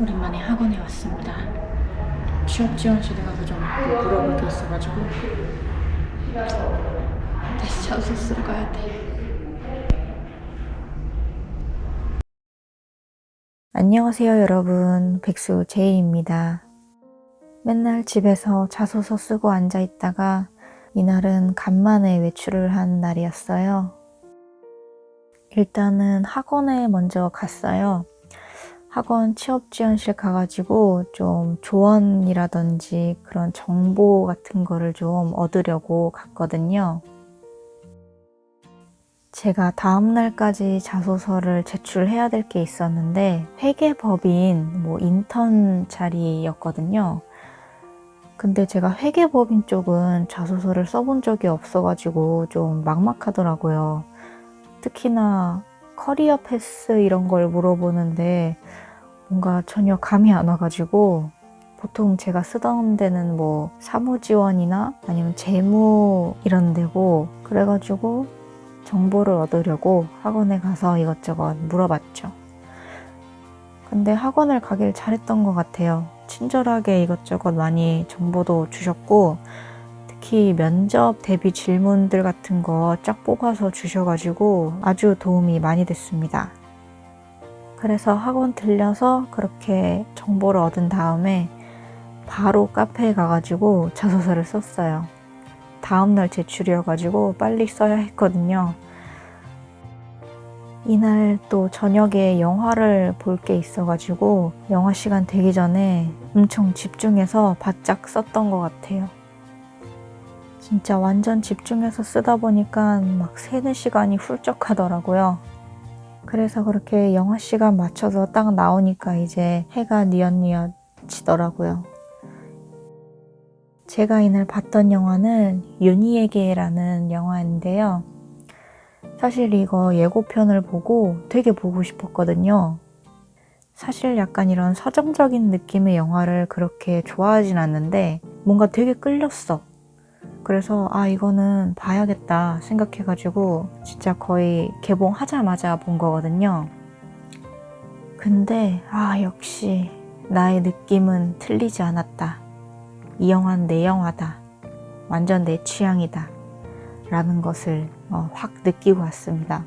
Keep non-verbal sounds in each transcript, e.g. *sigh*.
오랜만에 학원에 왔습니다. 취업 지원실에 가서 좀 물어볼 게 있어가지고 다시 자소 쓰러 가야 돼. 안녕하세요, 여러분. 백수 제이입니다. 맨날 집에서 자소서 쓰고 앉아 있다가 이날은 간만에 외출을 한 날이었어요. 일단은 학원에 먼저 갔어요. 학원 취업 지원실 가가지고 좀 조언이라든지 그런 정보 같은 거를 좀 얻으려고 갔거든요. 제가 다음 날까지 자소서를 제출해야 될 게 있었는데 회계법인 뭐 인턴 자리였거든요. 근데 제가 회계법인 쪽은 자소서를 써본 적이 없어가지고 좀 막막하더라고요. 특히나 커리어 패스 이런 걸 물어보는데 뭔가 전혀 감이 안 와가지고 보통 제가 쓰던 데는 뭐 사무지원이나 아니면 재무 이런 데고 그래가지고 정보를 얻으려고 학원에 가서 이것저것 물어봤죠. 근데 학원을 가길 잘했던 것 같아요. 친절하게 이것저것 많이 정보도 주셨고, 특히 면접 대비 질문들 같은 거 쫙 뽑아서 주셔가지고 아주 도움이 많이 됐습니다. 그래서 학원 들려서 그렇게 정보를 얻은 다음에 바로 카페에 가가지고 자소서를 썼어요. 다음날 제출이어가지고 빨리 써야 했거든요. 이날 또 저녁에 영화를 볼 게 있어가지고 영화 시간 되기 전에 엄청 집중해서 바짝 썼던 것 같아요. 진짜 완전 집중해서 쓰다 보니까 막 3, 4시간이 훌쩍 하더라고요. 그래서 그렇게 영화 시간 맞춰서 딱 나오니까 이제 해가 뉘엿뉘엿 지더라고요. 제가 이날 봤던 영화는 윤희에게라는 영화인데요. 사실 이거 예고편을 보고 되게 보고 싶었거든요. 사실 약간 이런 서정적인 느낌의 영화를 그렇게 좋아하진 않는데 뭔가 되게 끌렸어. 그래서 아 이거는 봐야겠다 생각해가지고 진짜 거의 개봉하자마자 본 거거든요. 근데 아 역시 나의 느낌은 틀리지 않았다. 이 영화는 내 영화다. 완전 내 취향이다. 라는 것을 어, 확 느끼고 왔습니다.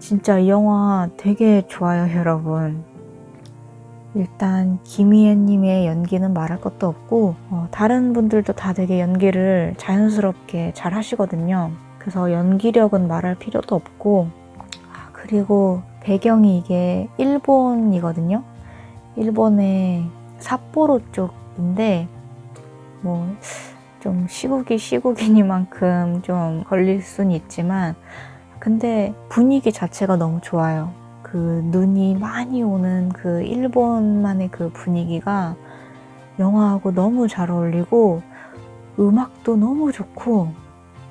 진짜 이 영화 되게 좋아요, 여러분. 일단 김희애님의 연기는 말할 것도 없고 어, 다른 분들도 다 되게 연기를 자연스럽게 잘 하시거든요. 그래서 연기력은 말할 필요도 없고 아, 그리고 배경이 이게 일본이거든요. 일본의 삿포로 쪽인데 뭐 좀 시국이 시국이니만큼 좀 걸릴 수는 있지만 근데 분위기 자체가 너무 좋아요. 그 눈이 많이 오는 그 일본만의 그 분위기가 영화하고 너무 잘 어울리고 음악도 너무 좋고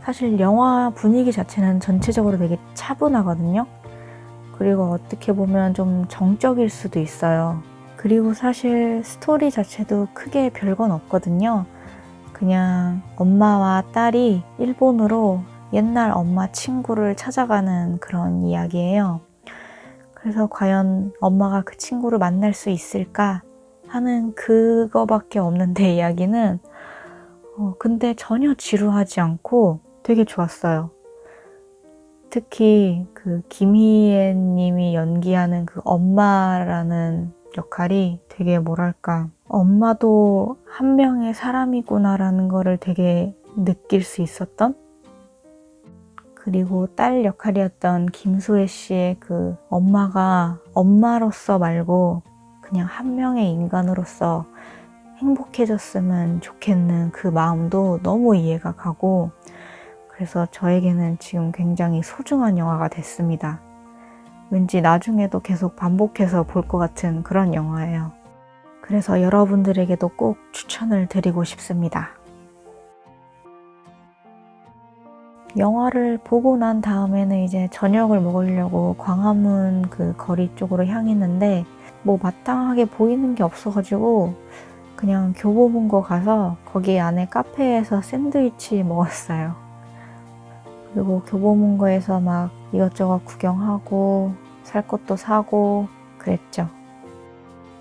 사실 영화 분위기 자체는 전체적으로 되게 차분하거든요. 그리고 어떻게 보면 좀 정적일 수도 있어요. 그리고 사실 스토리 자체도 크게 별건 없거든요. 그냥 엄마와 딸이 일본으로 옛날 엄마 친구를 찾아가는 그런 이야기예요. 그래서 과연 엄마가 그 친구를 만날 수 있을까 하는 그거밖에 없는데 *laughs* 이야기는 어, 근데 전혀 지루하지 않고 되게 좋았어요. 특히 그 김희애 님이 연기하는 그 엄마라는 역할이 되게 뭐랄까 엄마도 한 명의 사람이구나라는 거를 되게 느낄 수 있었던 그리고 딸 역할이었던 김소혜 씨의 그 엄마가 엄마로서 말고 그냥 한 명의 인간으로서 행복해졌으면 좋겠는 그 마음도 너무 이해가 가고 그래서 저에게는 지금 굉장히 소중한 영화가 됐습니다. 왠지 나중에도 계속 반복해서 볼 것 같은 그런 영화예요. 그래서 여러분들에게도 꼭 추천을 드리고 싶습니다. 영화를 보고 난 다음에는 이제 저녁을 먹으려고 광화문 그 거리 쪽으로 향했는데 뭐 마땅하게 보이는 게 없어가지고 그냥 교보문고 가서 거기 안에 카페에서 샌드위치 먹었어요. 그리고 교보문고에서 막 이것저것 구경하고 살 것도 사고 그랬죠.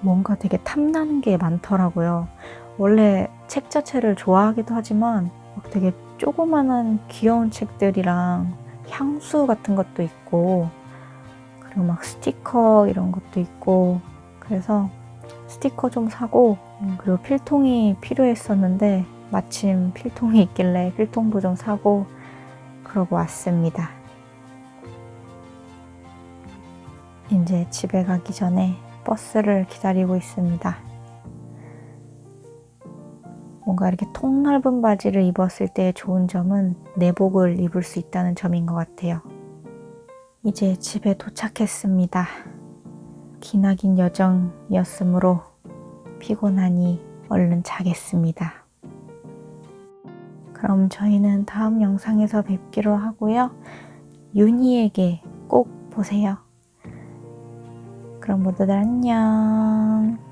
뭔가 되게 탐나는 게 많더라고요. 원래 책 자체를 좋아하기도 하지만 막 되게 조그만한 귀여운 책들이랑 향수 같은 것도 있고 그리고 막 스티커 이런 것도 있고 그래서 스티커 좀 사고 음, 그리고 필통이 필요했었는데 마침 필통이 있길래 필통도 좀 사고 그러고 왔습니다. 이제 집에 가기 전에 버스를 기다리고 있습니다. 뭔가 이렇게 통 넓은 바지를 입었을 때의 좋은 점은 내복을 입을 수 있다는 점인 것 같아요. 이제 집에 도착했습니다. 기나긴 여정이었으므로 피곤하니 얼른 자겠습니다. 그럼 저희는 다음 영상에서 뵙기로 하고요. 윤희에게 꼭 보세요. 그럼 모두들 안녕.